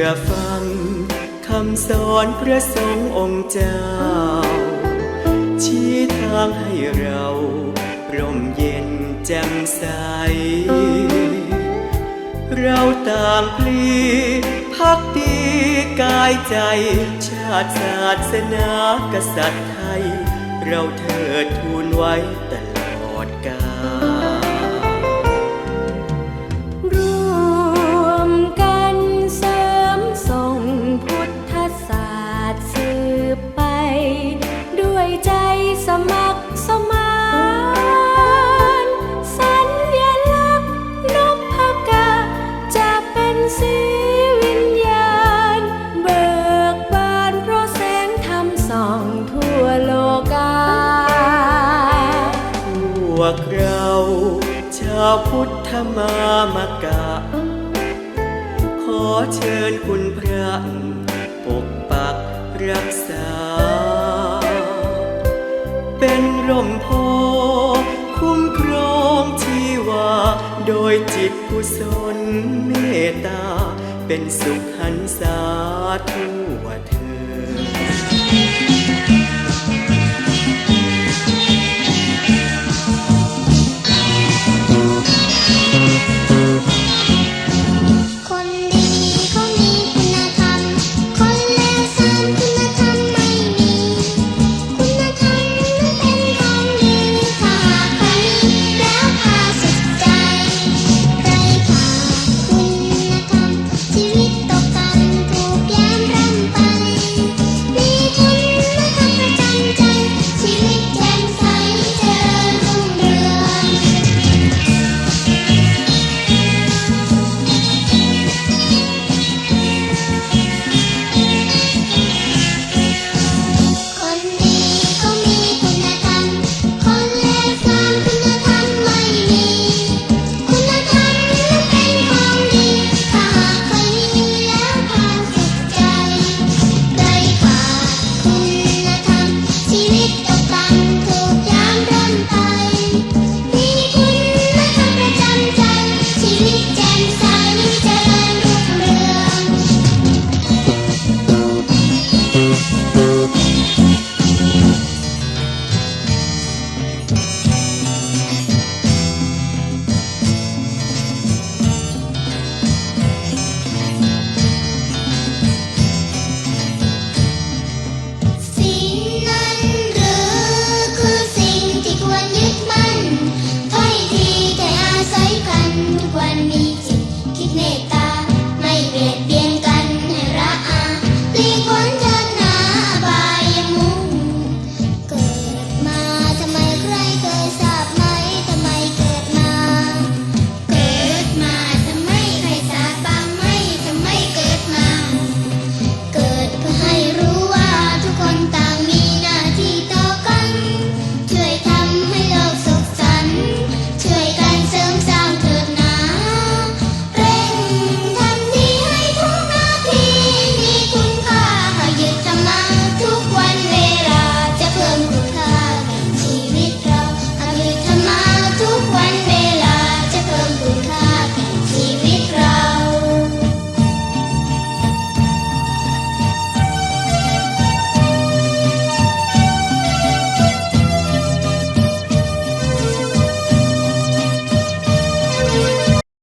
ชื่อฟังคำสอนพระสงฆ์องค์เจ้า ชี้ทางให้เราร่มเย็นแจ่มใส เราต่างพลีพักดีกายใจ ชาติศาสนา กษัตริย์ไทย เราเธอทูลไว้ พุทธมามกะ ขอเชิญคุณพระปกปักรักษา เป็นร่มโพคุ้มครองชีวา โดยจิตกุศลเมตตา เป็นสุขหันษาทั่วไท